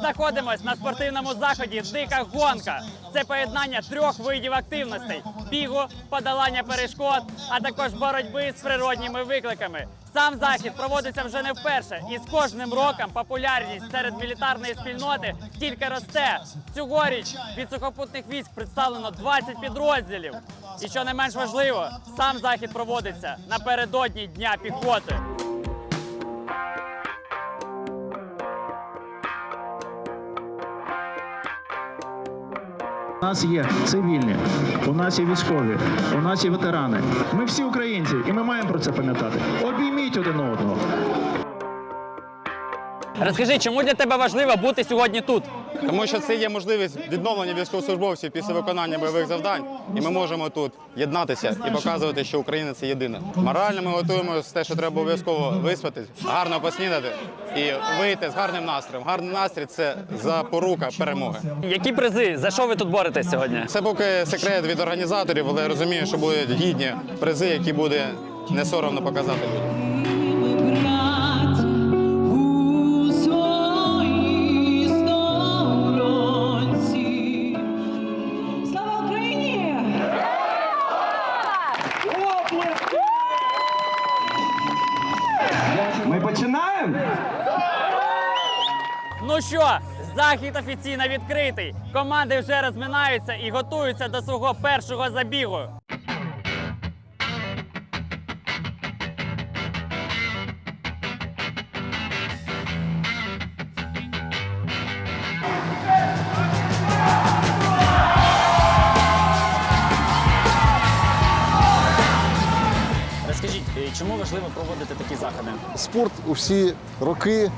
знаходимося на спортивному заході Дика гонка. Це поєднання трьох видів активностей: бігу, подолання перешкод, а також боротьби з природніми викликами. Сам захід проводиться вже не вперше, і з кожним роком популярність серед мілітарної спільноти тільки росте. Цьогоріч від сухопутних військ представлено 20 підрозділів. І що не менш важливо, сам захід проводиться напередодні Дня піхоти. У нас є цивільні, у нас є військові, у нас є ветерани. Ми всі українці, і ми маємо про це пам'ятати. Обійміть один одного. Розкажи, чому для тебе важливо бути сьогодні тут? Тому що це є можливість відновлення військовослужбовців після виконання бойових завдань, і ми можемо тут єднатися і показувати, що Україна це єдина. Морально ми готуємо те, що треба обов'язково виспатись, гарно поснідати і вийти з гарним настроєм. Гарний настрій це запорука перемоги. Які призи? За що ви тут боретесь сьогодні? Це поки секрет від організаторів, але я розумію, що будуть гідні призи, які буде не соромно показати захід офіційно відкритий. Команди вже розминаються і готуються до свого першого забігу. Розкажіть, е, чому важливо проводити такі заходи? Спорт у всі роки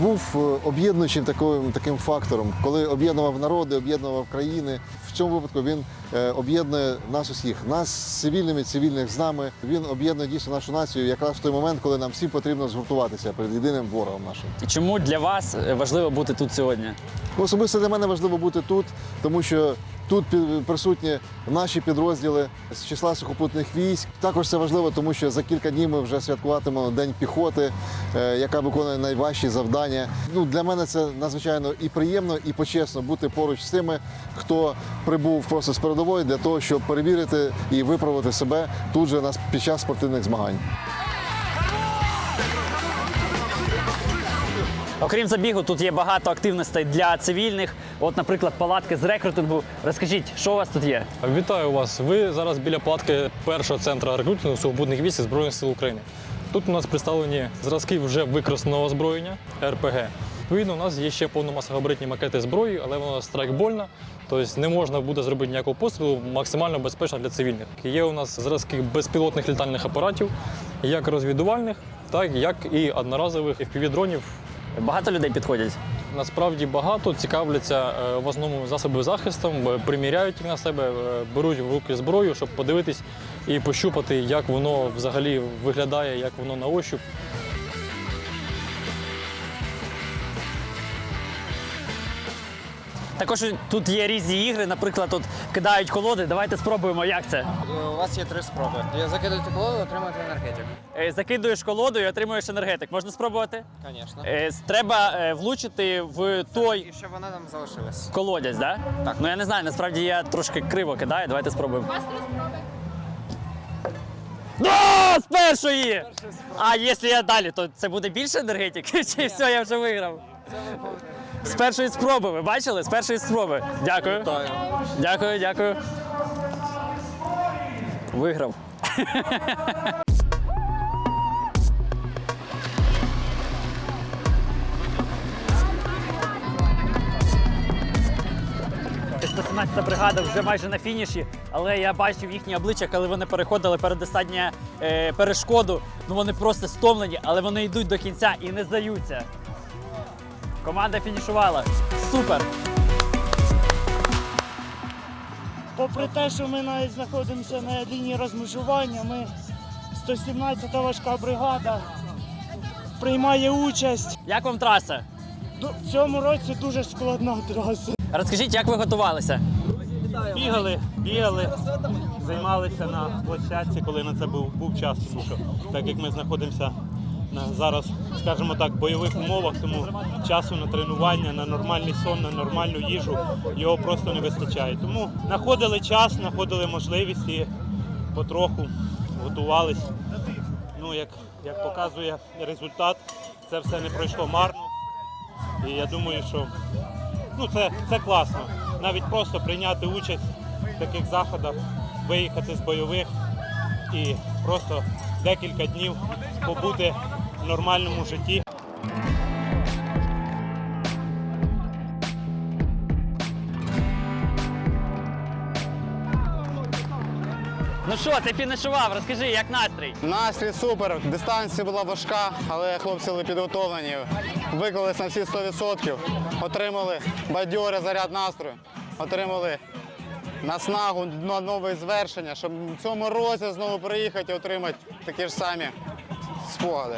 був е, об'єднуючим таким, таким фактором, коли об'єднував народи, об'єднував країни. В цьому випадку він е, об'єднує нас усіх, нас з цивільними, цивільних з нами. Він об'єднує дійсно нашу націю якраз в той момент, коли нам всім потрібно згуртуватися перед єдиним ворогом нашим. Чому для вас е, важливо бути тут сьогодні? Особисто для мене важливо бути тут, тому що тут присутні наші підрозділи з числа сухопутних військ. Також це важливо, тому що за кілька днів ми вже святкуватимемо День піхоти, е, яка виконує найважчі завдання. Ну, для мене це надзвичайно і приємно, і почесно бути поруч з тими, хто прибув просто з передової для того, щоб перевірити і виправити себе тут же нас під час спортивних змагань. Окрім забігу, тут є багато активностей для цивільних. От, наприклад, палатки з рекрутингу. Розкажіть, що у вас тут є? Вітаю вас. Ви зараз біля палатки першого центру рекрутингу сухопутних військ Збройних сил України. Тут у нас представлені зразки вже використаного озброєння РПГ. Відповідно, у нас є ще повномасогабаритні макети зброї, але воно страйкбольна, тобто не можна буде зробити ніякого пострілу, максимально безпечно для цивільних. Є у нас зразки безпілотних літальних апаратів, як розвідувальних, так як і одноразових FPV-дронів Багато людей підходять. Насправді багато цікавляться е, в основному засоби захисту, приміряють їх на себе, е, беруть в руки зброю, щоб подивитись і пощупати, як воно взагалі виглядає, як воно на ощуп. Також тут є різні ігри, наприклад, тут кидають колоди. Давайте спробуємо, як це. У вас є три спроби. Закидуєте колоду, отримуєте енергетик. Е, Закидуєш колоду і отримуєш енергетик. Можна спробувати? Звісно. Е, Треба е, влучити в той І щоб вона там залишилась. колодязь, да? Так. Ну я не знаю, насправді я трошки криво кидаю. Давайте спробуємо. У вас три Да, з першої! А якщо я далі, то це буде більше енергетик? Чи все, я вже виграв? З першої спроби, ви бачили? З першої спроби. Дякую. Дякую, дякую. Виграв. 117 бригада вже майже на фініші, але я бачив їхні обличчя, коли вони переходили передостатню е, перешкоду. Ну вони просто стомлені, але вони йдуть до кінця і не здаються. Команда фінішувала. Супер! Попри те, що ми навіть знаходимося на лінії розмежування, ми 117-та важка бригада приймає участь. Як вам траса? Ду- В цьому році дуже складна траса. Розкажіть, як ви готувалися? Бігали, бігали, займалися на площадці, коли на це був, був час, тому що так як ми знаходимося на зараз, скажімо так, бойових умовах, тому часу на тренування, на нормальний сон, на нормальну їжу його просто не вистачає. Тому знаходили час, знаходили можливість і потроху готувались. Ну, як, як показує результат, це все не пройшло марно. І я думаю, що ну, це, це класно. Навіть просто прийняти участь в таких заходах, виїхати з бойових і просто декілька днів побути в нормальному житті. Ну що, ти фінішував, розкажи, як настрій? Настрій супер. Дистанція була важка, але хлопці були підготовлені. Виклались на всі 100%. Отримали бадьорий заряд настрою. Отримали наснагу на нове звершення, щоб в цьому році знову приїхати і отримати такі ж самі спогади.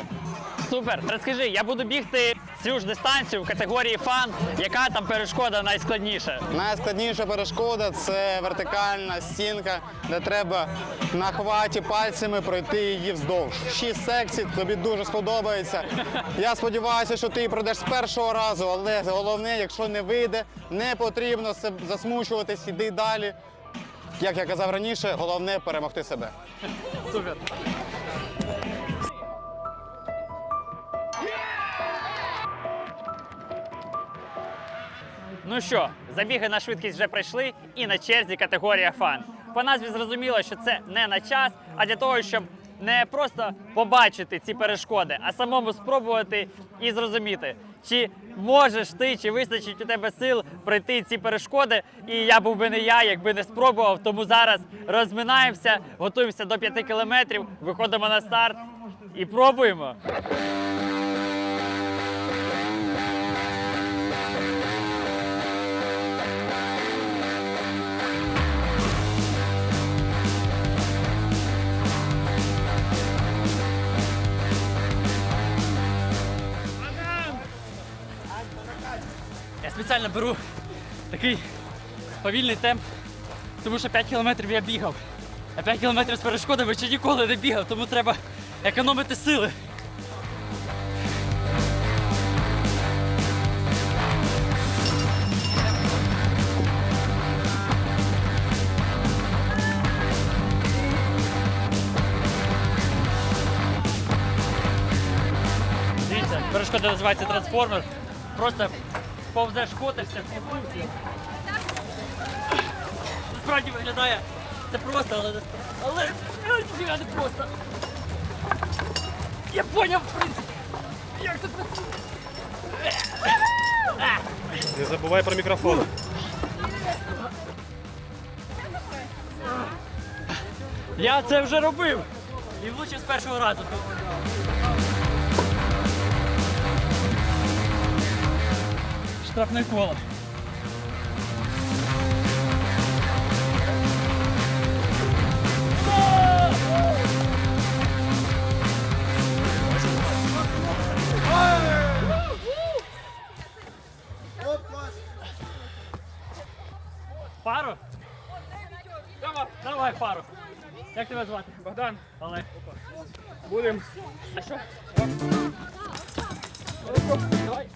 Супер. Розкажи, я буду бігти цю ж дистанцію в категорії фан. Яка там перешкода найскладніша? Найскладніша перешкода це вертикальна стінка, де треба на хваті пальцями пройти її вздовж. Шість секцій, тобі дуже сподобається. Я сподіваюся, що ти її пройдеш з першого разу, але головне, якщо не вийде, не потрібно засмучуватись, іди далі. Як я казав раніше, головне перемогти себе. Супер. Ну що, забіги на швидкість вже пройшли і на черзі категорія фан. По назві зрозуміло, що це не на час, а для того, щоб не просто побачити ці перешкоди, а самому спробувати і зрозуміти, чи можеш ти, чи вистачить у тебе сил пройти ці перешкоди. І я був би не я, якби не спробував. Тому зараз розминаємося, готуємося до 5 кілометрів, виходимо на старт і пробуємо. Спеціально беру такий повільний темп, тому що 5 кілометрів я бігав. А 5 кілометрів з перешкодами ще ніколи не бігав, тому треба економити сили. Дивіться, перешкода називається трансформер. Просто повзеш котишся, вкупився. Насправді виглядає це просто, але не але ніфіга не просто. Я поняв, в принципі, як це працює. Не забувай про мікрофон. Я це вже робив. І влучив з першого разу. Штрафне коло. Пару? Давай, давай пару. Як тебе звати? Богдан. Олег. Будем. А що? Давай.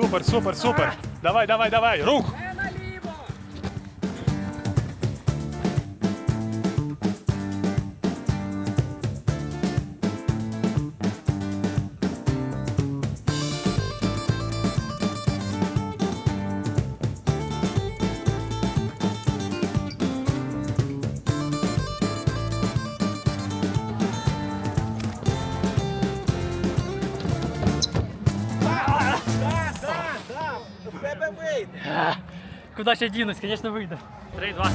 Супер, супер, супер. Давай, давай, давай. Рух! Куда ще дінусь, звісно, вийде. Три, два.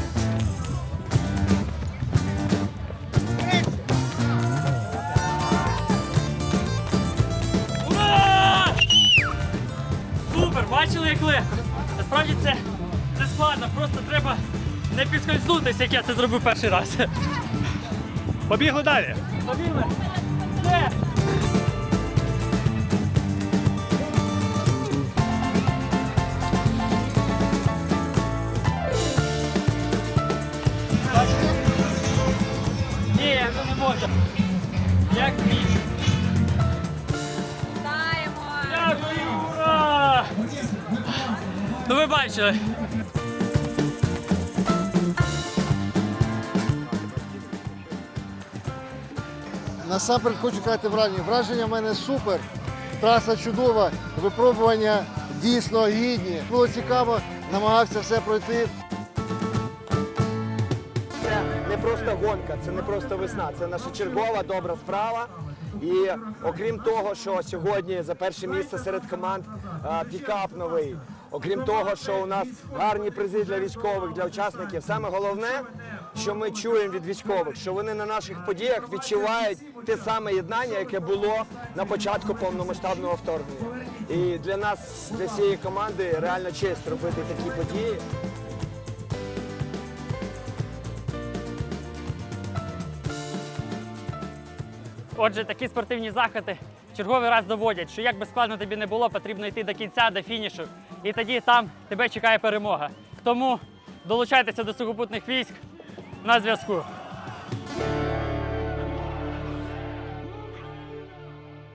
Ура! Супер, бачили, як легко. Насправді це не складно, просто треба не підскользнутися, як я це зробив перший раз. Побігли далі. Побігли. Все. Ви. Насамперед хочу сказати враження. Враження в мене супер. Траса чудова, випробування дійсно гідні. Було цікаво, намагався все пройти. Це не просто гонка, це не просто весна, це наша чергова добра справа. І окрім того, що сьогодні за перше місце серед команд пікап новий. Окрім того, що у нас гарні призи для військових, для учасників. Саме головне, що ми чуємо від військових, що вони на наших подіях відчувають те саме єднання, яке було на початку повномасштабного вторгнення. І для нас, для всієї команди, реально честь робити такі події. Отже, такі спортивні заходи в черговий раз доводять, що як би складно тобі не було, потрібно йти до кінця, до фінішу. І тоді там тебе чекає перемога. Тому долучайтеся до сухопутних військ на зв'язку.